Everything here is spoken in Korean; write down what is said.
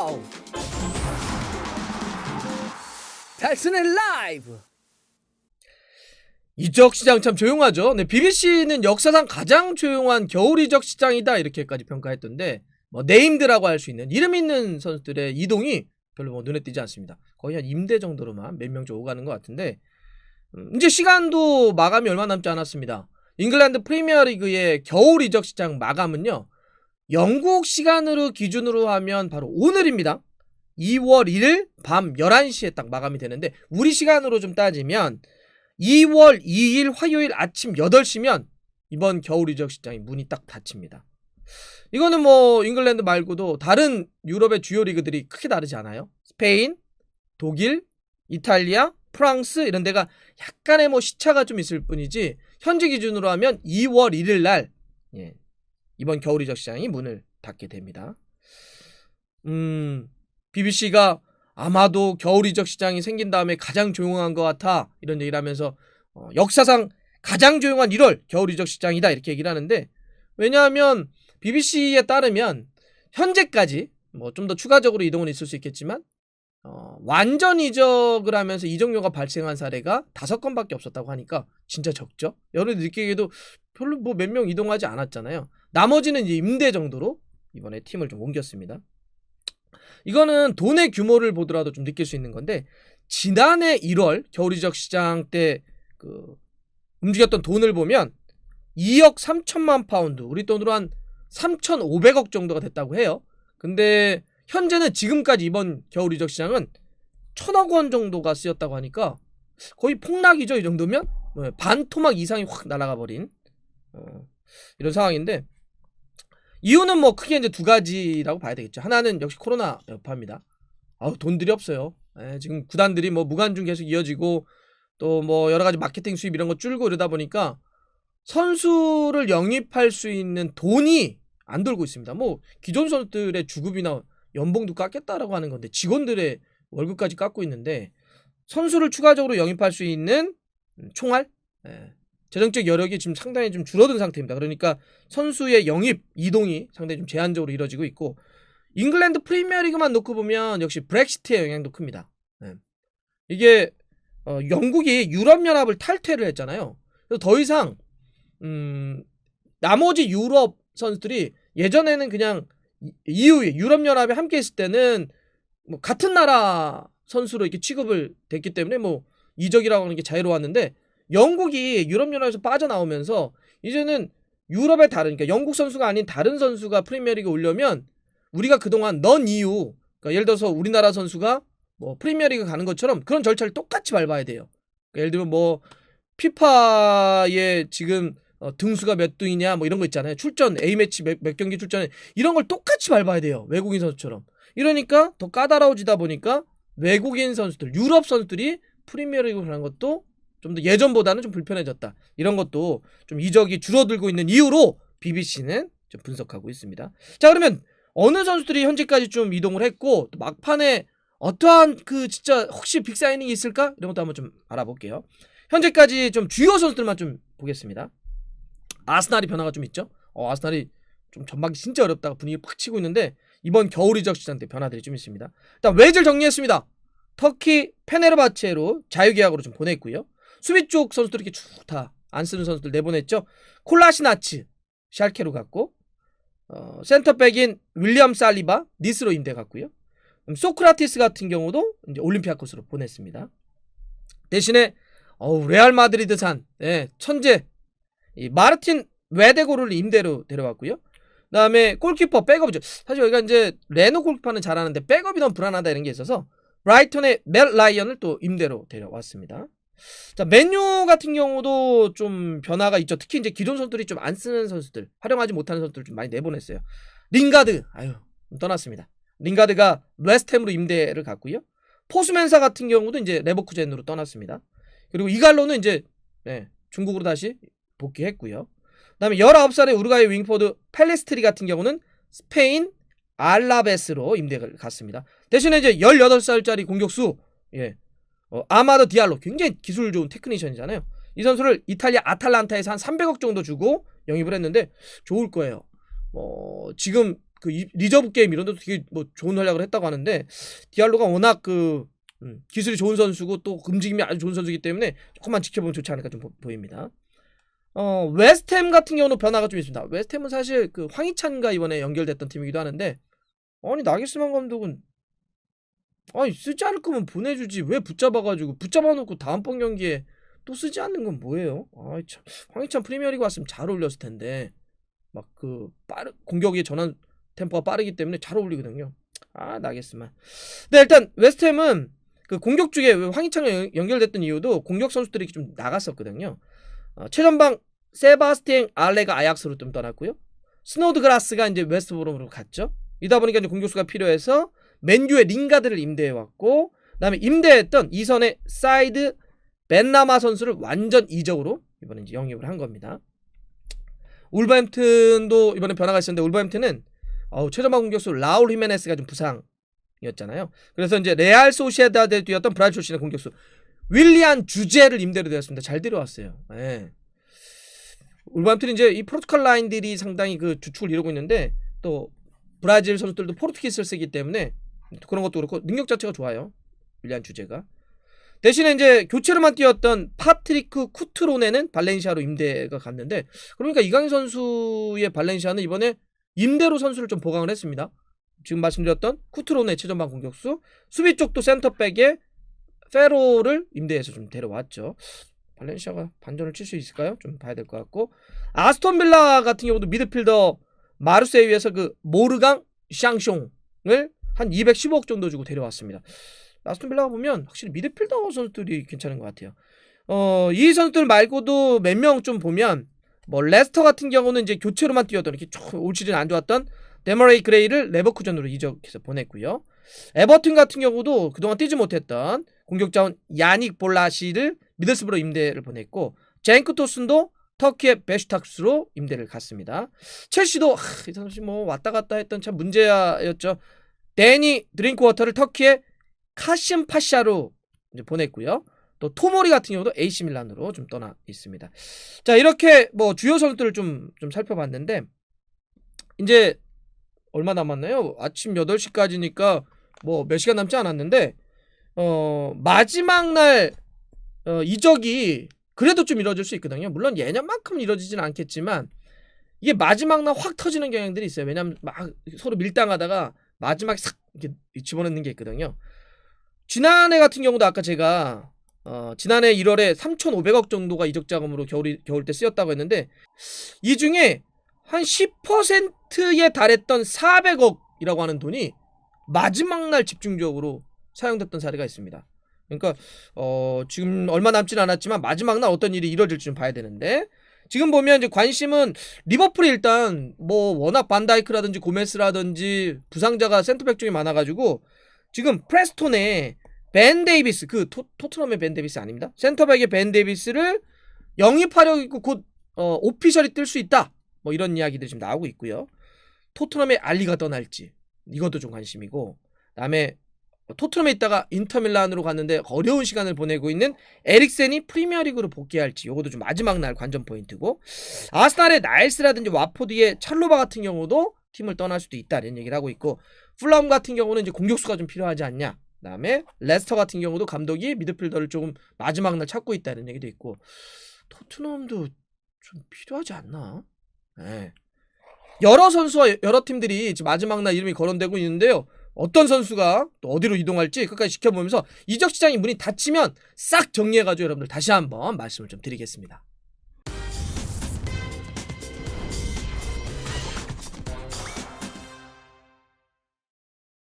고! 달슨의 라이브! 이적 시장 참 조용하죠. 네, BBC는 역사상 가장 조용한 겨울 이적 시장이다 이렇게까지 평가했던데 뭐 네임드라고 할 수 있는 이름 있는 선수들의 이동이 별로 뭐 눈에 띄지 않습니다. 거의 한 임대 정도로만 몇명좀 오가는 것 같은데 음, 이제 시간도 마감이 얼마 남지 않았습니다. 잉글랜드 프리미어리그의 겨울 이적 시장 마감은요. 영국 시간으로 기준으로 하면 바로 오늘입니다. 2월 1일 밤 11시에 딱 마감이 되는데 우리 시간으로 좀 따지면 2월 2일 화요일 아침 8시면 이번 겨울 이적 시장이 문이 딱 닫힙니다. 이거는 뭐 잉글랜드 말고도 다른 유럽의 주요 리그들이 크게 다르지 않아요. 스페인, 독일, 이탈리아, 프랑스 이런 데가 약간의 뭐 시차가 좀 있을 뿐이지 현재 기준으로 하면 2월 1일 날 예, 이번 겨울 이적 시장이 문을 닫게 됩니다. 음, BBC가 아마도 겨울 이적 시장이 생긴 다음에 가장 조용한 것 같아 이런 얘기를 하면서 어, 역사상 가장 조용한 1월 겨울 이적 시장이다 이렇게 얘기를 하는데 왜냐하면 BBC에 따르면 현재까지 뭐 좀 더 추가적으로 이동은 있을 수 있겠지만 어, 완전 이적을 하면서 이적료가 발생한 사례가 다섯 건밖에 없었다고 하니까 진짜 적죠. 여러분 느끼기에도 별로 뭐 몇 명 이동하지 않았잖아요. 나머지는 이제 임대 정도로 이번에 팀을 좀 옮겼습니다. 이거는 돈의 규모를 보더라도 좀 느낄 수 있는 건데 지난해 1월 겨울 이적 시장 때 그 움직였던 돈을 보면 2억 3천만 파운드 우리 돈으로 한 3,500억 정도가 됐다고 해요. 근데 현재는 지금까지 이번 겨울 이적 시장은 천억 원 정도가 쓰였다고 하니까 거의 폭락이죠 이 정도면 네, 반 토막 이상이 확 날아가 버린 어, 이런 상황인데 이유는 뭐 크게 이제 두 가지라고 봐야 되겠죠. 하나는 역시 코로나 여파입니다. 아우 돈들이 없어요. 예, 지금 구단들이 뭐 무관중 계속 이어지고 또 뭐 여러 가지 마케팅 수입 이런 거 줄고 이러다 보니까 선수를 영입할 수 있는 돈이 안 돌고 있습니다. 뭐 기존 선수들의 주급이나 연봉도 깎겠다라고 하는 건데 직원들의 월급까지 깎고 있는데 선수를 추가적으로 영입할 수 있는 총알 예, 재정적 여력이 지금 상당히 좀 줄어든 상태입니다. 그러니까 선수의 영입 이동이 상당히 좀 제한적으로 이루어지고 있고 잉글랜드 프리미어리그만 놓고 보면 역시 브렉시트의 영향도 큽니다. 예. 이게 어, 영국이 유럽 연합을 탈퇴를 했잖아요. 그래서 더 이상 음, 나머지 유럽 선수들이 예전에는 그냥 이후에 유럽 연합에 함께 있을 때는 뭐 같은 나라 선수로 이렇게 취급을 됐기 때문에 뭐 이적이라고 하는 게 자유로웠는데 영국이 유럽 연합에서 빠져나오면서 이제는 유럽의 다른 그러니까 영국 선수가 아닌 다른 선수가 프리미어리그 오려면 우리가 그동안 넌 이유 그러니까 예를 들어서 우리나라 선수가 뭐 프리미어리그 가는 것처럼 그런 절차를 똑같이 밟아야 돼요. 그러니까 예를 들면 뭐 피파의 지금 어, 등수가 몇 등이냐 뭐 이런 거 있잖아요. 출전 A 매치 몇, 몇 경기 출전에 이런 걸 똑같이 밟아야 돼요. 외국인 선수처럼. 이러니까 더 까다로워지다 보니까 외국인 선수들, 유럽 선수들이 프리미어리그 가는 것도 좀 더 예전보다는 좀 불편해졌다. 이런 것도 좀 이적이 줄어들고 있는 이유로 BBC는 좀 분석하고 있습니다. 자 그러면 어느 선수들이 현재까지 좀 이동을 했고 또 막판에 어떠한 그 진짜 혹시 빅 사이닝이 있을까 이런 것도 한번 좀 알아볼게요. 현재까지 좀 주요 선수들만 좀 보겠습니다. 아스날이 변화가 좀 있죠. 어, 아스날이 좀 전반기 진짜 어렵다가 분위기 팍 치고 있는데 이번 겨울 이적 시장 때 변화들이 좀 있습니다. 일단 외질 정리했습니다. 터키 페네르바체로 자유계약으로 좀 보냈고요. 수비 쪽 선수들 이렇게 쭉 다 안 쓰는 선수들 내보냈죠. 콜라시나츠 샬케로 갔고 어, 센터백인 윌리엄 살리바 니스로 임대 갔고요. 음, 소크라티스 같은 경우도 이제 올림피아코스로 보냈습니다. 대신에 어우, 레알 마드리드산 예, 천재 이 마르틴 웨데고를 임대로 데려왔고요. 그다음에 골키퍼 백업이죠. 사실 여기가 이제 레노 골키퍼는 잘하는데 백업이 너무 불안하다 이런 게 있어서 브라이턴의 멜 라이언을 또 임대로 데려왔습니다. 자, 맨유 같은 경우도 좀 변화가 있죠. 특히 이제 기존 선수들이 좀 안 쓰는 선수들, 활용하지 못하는 선수들 좀 많이 내보냈어요. 링가드, 아유, 떠났습니다. 링가드가 웨스트햄으로 임대를 갔고요. 포스맨사 같은 경우도 이제 레버쿠젠으로 떠났습니다. 그리고 이갈로는 이제 네, 중국으로 다시 복귀했고요. 그다음에 19살의 우루과이 윙포드 펠레스트리 같은 경우는 스페인 알라베스로 임대를 갔습니다. 대신에 이제 18살짜리 공격수 예. 어, 아마도 디알로 굉장히 기술 좋은 테크니션이잖아요. 이 선수를 이탈리아 아탈란타에서 한 300억 정도 주고 영입을 했는데 좋을 거예요. 어, 지금 그 이- 리저브 게임 이런 데도 되게 뭐 좋은 활약을 했다고 하는데 디알로가 워낙 그 음, 기술이 좋은 선수고 또 움직임이 아주 좋은 선수이기 때문에 조금만 지켜보면 좋지 않을까 좀 보, 입니다 어, 웨스트햄 같은 경우는 변화가 좀 있습니다. 웨스트햄은 사실 그 황희찬과 이번에 연결됐던 팀이기도 하는데 아니 나기스만 감독은 아니 쓰지 않을 거면 보내주지 왜 붙잡아가지고 붙잡아놓고 다음번 경기에 또 쓰지 않는 건 뭐예요? 아이 참 황희찬 프리미어리그 왔으면 잘 어울렸을 텐데 막 그 빠르 공격의 전환 템포가 빠르기 때문에 잘 어울리거든요. 아 나겠으만. 네 일단 웨스트햄은 그 공격 쪽에 황희찬이 연- 연결됐던 이유도 공격 선수들이 좀 나갔었거든요. 어, 최전방 세바스티앙 알레가 아약스로 좀 떠났고요. 스노드 그라스가 이제 웨스트브롬으로 갔죠. 이다 보니까 이제 공격수가 필요해서 맨유의 링가드를 임대해 왔고 그다음에 임대했던 이선의 사이드 벤나마 선수를 완전 이적으로 이번에 이제 영입을 한 겁니다. 울버햄튼도 이번에 변화가 있었는데 울버햄튼은 어우, 최전방 공격수 라울 히메네스가 좀 부상이었잖아요. 그래서 이제 레알 소시에다드에 뛰었던 브라질 출신의 공격수 윌리안 주제를 임대로 되었습니다. 잘 데려왔어요. 예. 울버햄튼이 이제 이 포르투갈 라인들이 상당히 그 주축을 이루고 있는데 또 브라질 선수들도 포르투기스를 쓰기 때문에 그런 것도 그렇고 능력 자체가 좋아요. 윌리안 주제가. 대신에 이제 교체로만 뛰었던 파트리크 쿠트로네는 발렌시아로 임대가 갔는데 그러니까 이강인 선수의 발렌시아는 이번에 임대로 선수를 좀 보강을 했습니다. 지금 말씀드렸던 쿠트로네 최전방 공격수 수비 쪽도 센터백에 페로를 임대해서 좀 데려왔죠. 발렌시아가 반전을 칠 수 있을까요? 좀 봐야 될 것 같고 아스톤 빌라 같은 경우도 미드필더 마르세유에서 그 모르강 샹숑을 한 215억 정도 주고 데려왔습니다. 아스톤 빌라가 보면 확실히 미드필더 선수들이 괜찮은 것 같아요. 어, 이 선수들 말고도 몇 명 좀 보면 뭐 레스터 같은 경우는 이제 교체로만 뛰었던 이렇게 쭉올 시즌 안 좋았던 데머레이 그레이를 레버쿠전으로 이적해서 보냈고요. 에버튼 같은 경우도 그동안 뛰지 못했던 공격자원 야닉 볼라시를 미들스브로 임대를 보냈고 젠크 토슨도 터키의 베슈탁스로 임대를 갔습니다. 첼시도 하, 이 선수 뭐 왔다 갔다 했던 참 문제였죠. 데니 드링크워터를 터키의 카심 파샤로 보냈고요. 또 토모리 같은 경우도 AC 밀란으로 좀 떠나 있습니다. 자 이렇게 뭐 주요 선수들을 좀 좀 살펴봤는데 이제 얼마 남았나요? 아침 8시까지니까 뭐 몇 시간 남지 않았는데 어 마지막 날 어, 이적이 그래도 좀 이루어질 수 있거든요. 물론 예년만큼 이루어지진 않겠지만 이게 마지막 날 확 터지는 경향들이 있어요. 왜냐면 막 서로 밀당하다가 마지막에 싹 이렇게 집어넣는 게 있거든요. 지난해 같은 경우도 아까 제가 어, 지난해 1월에 3,500억 정도가 이적 자금으로 겨울 겨울 때 쓰였다고 했는데 이 중에 한 10%에 달했던 400억이라고 하는 돈이 마지막 날 집중적으로 사용됐던 사례가 있습니다. 그러니까 어, 지금 얼마 남진 않았지만 마지막 날 어떤 일이 이루어질지 좀 봐야 되는데 지금 보면 이제 관심은 리버풀이 일단 뭐 워낙 반다이크라든지 고메스라든지 부상자가 센터백 중에 많아가지고 지금 프레스톤에 벤 데이비스 그 토, 토트넘의 벤 데이비스 아닙니다. 센터백의 벤 데이비스를 영입하려고 있고 곧 어, 오피셜이 뜰 수 있다. 뭐 이런 이야기들이 지금 나오고 있고요. 토트넘의 알리가 떠날지 이것도 좀 관심이고 그다음에 토트넘에 있다가 인터밀란으로 갔는데 어려운 시간을 보내고 있는 에릭센이 프리미어리그로 복귀할지 이것도 좀 마지막 날 관전 포인트고 아스날의 나일스라든지 와포드의 찰로바 같은 경우도 팀을 떠날 수도 있다는 얘기를 하고 있고 풀람 같은 경우는 이제 공격수가 좀 필요하지 않냐 그다음에 레스터 같은 경우도 감독이 미드필더를 조금 마지막 날 찾고 있다는 얘기도 있고 토트넘도 좀 필요하지 않나? 네. 여러 선수와 여러 팀들이 지금 마지막 날 이름이 거론되고 있는데요. 어떤 선수가 또 어디로 이동할지 끝까지 지켜보면서 이적 시장이 문이 닫히면 싹 정리해가지고 여러분들 다시 한번 말씀을 좀 드리겠습니다.